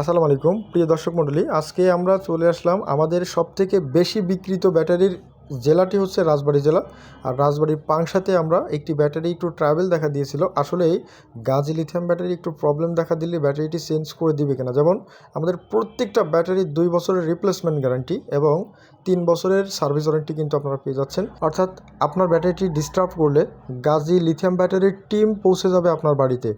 আসসালামু আলাইকুম। প্রিয় দর্শক মণ্ডলী, আজকে আমরা চলে আসলাম আমাদের সবথেকে বেশি বিক্রিত ব্যাটারির জেলাটি হচ্ছে রাজবাড়ী জেলা। আর রাজবাড়ির পাংশাতে আমরা একটি ব্যাটারি একটু ট্রাভেল দেখা দিয়েছিল। আসলে গাজি লিথিয়াম ব্যাটারি একটু প্রবলেম দেখা দিলে ব্যাটারিটি চেঞ্জ করে দিবে কিনা। যেমন, আমাদের প্রত্যেকটা ব্যাটারির দুই বছরের রিপ্লেসমেন্ট গ্যারান্টি এবং তিন বছরের সার্ভিস ওয়ারেন্টি কিন্তু আপনারা পেয়ে যাচ্ছেন। অর্থাৎ আপনার ব্যাটারিটি ডিস্টার্ব করলে গাজি লিথিয়াম ব্যাটারির টিম পৌঁছে যাবে আপনার বাড়িতে।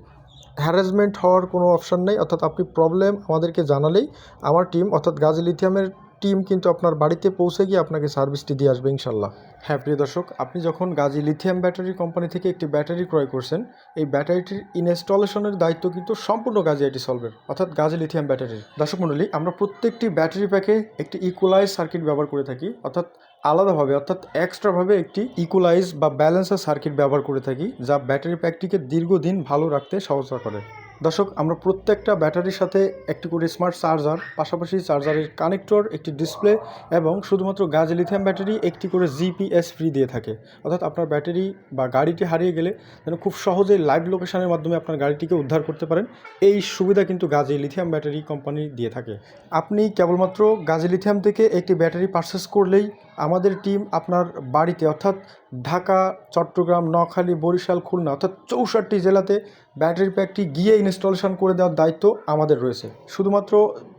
হ্যারাসমেন্ট হওয়ার কোনো অপশান নেই। অর্থাৎ আপনি প্রবলেম আমাদেরকে জানালেই, আমার টিম অর্থাৎ গাজী লিথিয়ামের টিম কিন্তু আপনার বাড়িতে পৌঁছে গিয়ে আপনাকে সার্ভিসটি দিয়ে আসবে ইনশাল্লাহ। হ্যাঁ প্রিয় দর্শক, আপনি যখন গাজী লিথিয়াম ব্যাটারি কোম্পানি থেকে একটি ব্যাটারি ক্রয় করছেন, এই ব্যাটারিটির ইনস্টলেশনের দায়িত্ব কিন্তু সম্পূর্ণ গাজী আইটি সলভের, অর্থাৎ গাজী লিথিয়াম ব্যাটারির। দর্শক মণ্ডলী, আমরা প্রত্যেকটি ব্যাটারি প্যাকে একটি ইকুয়ালাইজ সার্কিট ব্যবহার করে থাকি, অর্থাৎ আলাদাভাবে, অর্থাৎ এক্সট্রাভাবে একটি ইকুলাইজ বা ব্যালেন্সার সার্কিট ব্যবহার করে থাকি, যা ব্যাটারি প্যাকটিকে দীর্ঘদিন ভালো রাখতে সহজতা করে। দর্শক, আমরা প্রত্যেকটা ব্যাটারির সাথে একটি করে স্মার্ট চার্জার, পাশাপাশি চার্জারের কানেক্টর, একটি ডিসপ্লে এবং শুধুমাত্র গাজ লিথিয়াম ব্যাটারি একটি করে জিপিএস ফ্রি দিয়ে থাকে। অর্থাৎ আপনার ব্যাটারি বা গাড়িটি হারিয়ে গেলে যেন খুব সহজে লাইভ লোকেশনের মাধ্যমে আপনার গাড়িটিকে উদ্ধার করতে পারেন। এই সুবিধা কিন্তু গাজী লিথিয়াম ব্যাটারি কোম্পানি দিয়ে থাকে। আপনি কেবলমাত্র গাজী লিথিয়াম থেকে একটি ব্যাটারি পারচেস করলেই আমাদের টিম আপনার বাড়িতে, অর্থাৎ ঢাকা, চট্টগ্রাম, নোয়াখালী, বরিশাল, খুলনা, অর্থাৎ চৌষট্টি জেলাতে ব্যাটারি প্যাকটি গিয়ে ইনস্টলেশন করে দেওয়ার দায়িত্ব আমাদের রয়েছে। শুধুমাত্র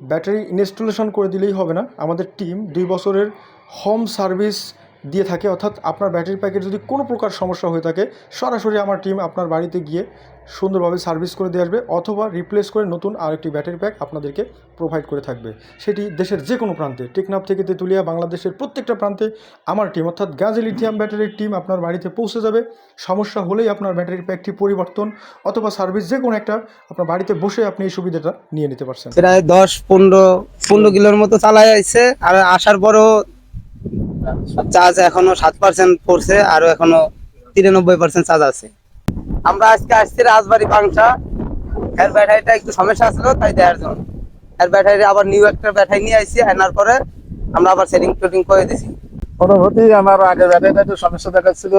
ব্যাটারি ইনস্টলেশন করে দিলেই হবে না, আমাদের টিম দুই বছরের হোম সার্ভিস দিয়ে থাকে, অর্থাৎ আপনার ব্যাটারি প্যাকের যদি কোনো প্রকার সমস্যা হয়ে থাকে, সরাসরি আমার টিম আপনার বাড়িতে গিয়ে সুন্দরভাবে সার্ভিস করে দিয়ে আসবে, অথবা রিপ্লেস করে নতুন আরেকটি ব্যাটারি প্যাক আপনাদেরকে প্রোভাইড করে থাকবে। সেটি দেশের যে কোনো প্রান্তে, টেকনাফ থেকে তেঁতুলিয়া, বাংলাদেশের প্রত্যেকটা প্রান্তে আমার টিম অর্থাৎ গাজী লিথিয়াম ব্যাটারির টিম আপনার বাড়িতে পৌঁছে যাবে। সমস্যা হলেই আপনার ব্যাটারি প্যাকটি পরিবর্তন, অথবা সার্ভিস যে কোনো একটা আপনার বাড়িতে বসে আপনি এই সুবিধাটা নিয়ে নিতে পারছেন। প্রায় দশ, পনেরো পনেরো কিলোর মতো চালাই আসছে আর আসার পরও চার্জ এখনও সাত পার্সেন্ট পড়ছে, আরও এখনও তিরানব্বই পার্সেন্ট চার্জ আছে। আমরা আজকে আসছি রাজবাড়ি পাংশা। এর ব্যাটারিটা একটু সমস্যা আসলো তাই দেওয়ার জন্য। এর ব্যাটারি আবার নিউ একটা ব্যাটারি নিয়ে আসছি আনার পরে আমরা আবার সেটিং টেটিং করে দিছি। অনুভূতি আমার আগে ব্যাটারিটা একটু সমস্যা দেখাচ্ছিল।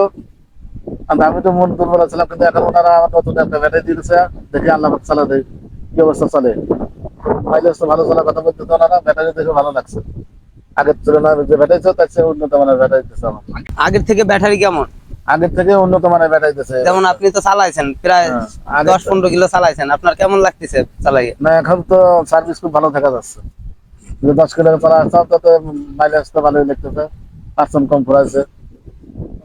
আমি তো মন দুর্বল ছিলাম কিন্তু এখন ওনারা আমার নতুন একটা ব্যাটারি দিয়েছে। দেখি আল্লাহ চালা দেয় কি অবস্থা চলে। ভালো চলার কথা বলতে ওনারা ব্যাটারি দেখে ভালো লাগছে। আগের তুলনায় যে ব্যাটারি ছিল তার চেয়ে উন্নত মানের ব্যাটারি আমার। আগের থেকে ব্যাটারি কেমন? আগের থেকে উন্নত মানের ব্যাটারি যেমন আপনি তো চালাইছেন প্রায় হ্যাঁ, দশ পনেরো কিলো চালাইছেন আপনার কেমন লাগতেছে চালাই না এখন তো সার্ভিস খুব ভালো দেখা যাচ্ছে। যে দশ কিলো চলা তাতে মাইলেজ তো ভালোই দেখতেছে পার্সেন্ট কম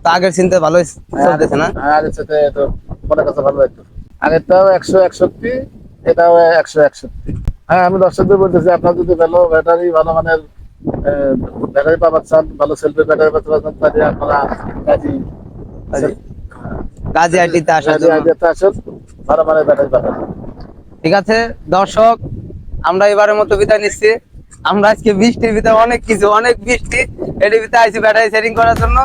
তো আগের চিন্তা ভালোই চলতেছে না? হ্যাঁ, আগের সাথে একটু মনে কাছে ভালো লাগতো আগেরটাও একশো একষট্টি এটাও একশো একষট্টি। হ্যাঁ আমি দর্শকদের বলতেছি আপনার যদি ভালো ব্যাটারি ভালো মানের ব্যাটারি চান ভালো সেলফি ব্যাটারি চান তাহলে আপনারা কাজী গাজী আইটিতে আসার কাজী জন্য। আইডিয়াতে আসেন ভালো ভালো ব্যাটারি পাবেন। ঠিক আছে দর্শক আমরা এবারের মতো বিদায় নিচ্ছি। আমরা আজকে বৃষ্টির ভিতরে অনেক কিছু অনেক বৃষ্টি এটির ভিতরে আইসি ব্যাটারি সেটিং করার জন্য।